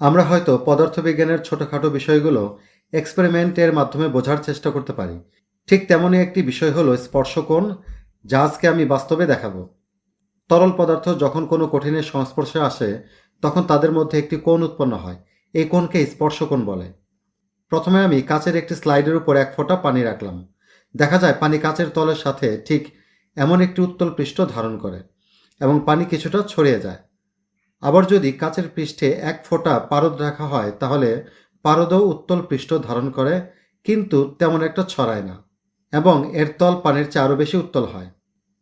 আমরা হয়তো পদার্থবিজ্ঞানের ছোটোখাটো বিষয়গুলো এক্সপেরিমেন্টের মাধ্যমে বোঝার চেষ্টা করতে পারি। ঠিক তেমনই একটি বিষয় হলো স্পর্শকোণ, যা আজকে আমি বাস্তবে দেখাবো। তরল পদার্থ যখন কোনো কঠিনের সংস্পর্শে আসে, তখন তাদের মধ্যে একটি কোণ উৎপন্ন হয়। এই কোণকে স্পর্শকোণ বলে। প্রথমে আমি কাচের একটি স্লাইডের উপর এক ফোঁটা পানি রাখলাম। দেখা যায় পানি কাচের তলের সাথে ঠিক এমন একটি উত্তল পৃষ্ঠ ধারণ করে এবং পানি কিছুটা ছড়িয়ে যায়। আবার যদি কাচের পৃষ্ঠে এক ফোঁটা পারদ রাখা হয়, তাহলে পারদও উত্তল পৃষ্ঠ ধারণ করে, কিন্তু তেমন একটা ছড়ায় না এবং এর তল পানির চেয়ে আরও বেশি উত্তল হয়।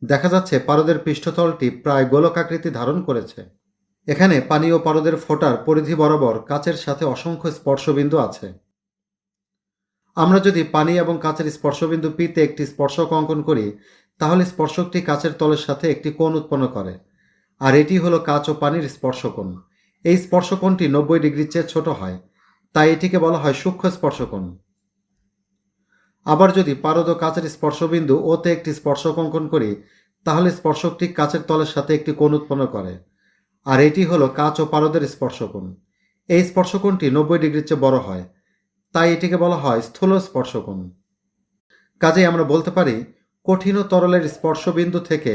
দেখা যাচ্ছে পারদের পৃষ্ঠতলটি প্রায় গোলকাকৃতি ধারণ করেছে। এখানে পানি ও পারদের ফোঁটার পরিধি বরাবর কাচের সাথে অসংখ্য স্পর্শবিন্দু আছে। আমরা যদি পানি এবং কাচের স্পর্শবিন্দু পিতে একটি স্পর্শক অঙ্কন করি, তাহলে স্পর্শকটি কাচের তলের সাথে একটি কোণ উৎপন্ন করে। আর এটি হলো কাচ ও পানির স্পর্শকোণ। এই স্পর্শকোণটি নব্বই ডিগ্রির চেয়ে ছোট হয়, তাই এটিকে বলা হয় সূক্ষ্ম স্পর্শকোণ। আবার যদি পারদ কাচের স্পর্শবিন্দু ওতে একটি স্পর্শক অঙ্কন করি, তাহলে স্পর্শকটি কাচের তলের সাথে একটি কোণ উৎপন্ন করে। আর এটি হলো কাচ ও পারদের স্পর্শকোণ। এই স্পর্শকোণটি নব্বই ডিগ্রির চেয়ে বড় হয়, তাই এটিকে বলা হয় স্থূল স্পর্শকোণ। কাজেই আমরা বলতে পারি, কঠিন তরলের স্পর্শবিন্দু থেকে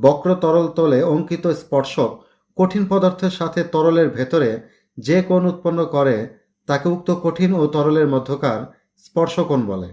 বক্র তরল তলে অঙ্কিত স্পর্শক কঠিন পদার্থের সাথে তরলের ভেতরে যে কোণ উৎপন্ন করে, তাকে উক্ত কঠিন ও তরলের মধ্যকার স্পর্শকোণ বলে।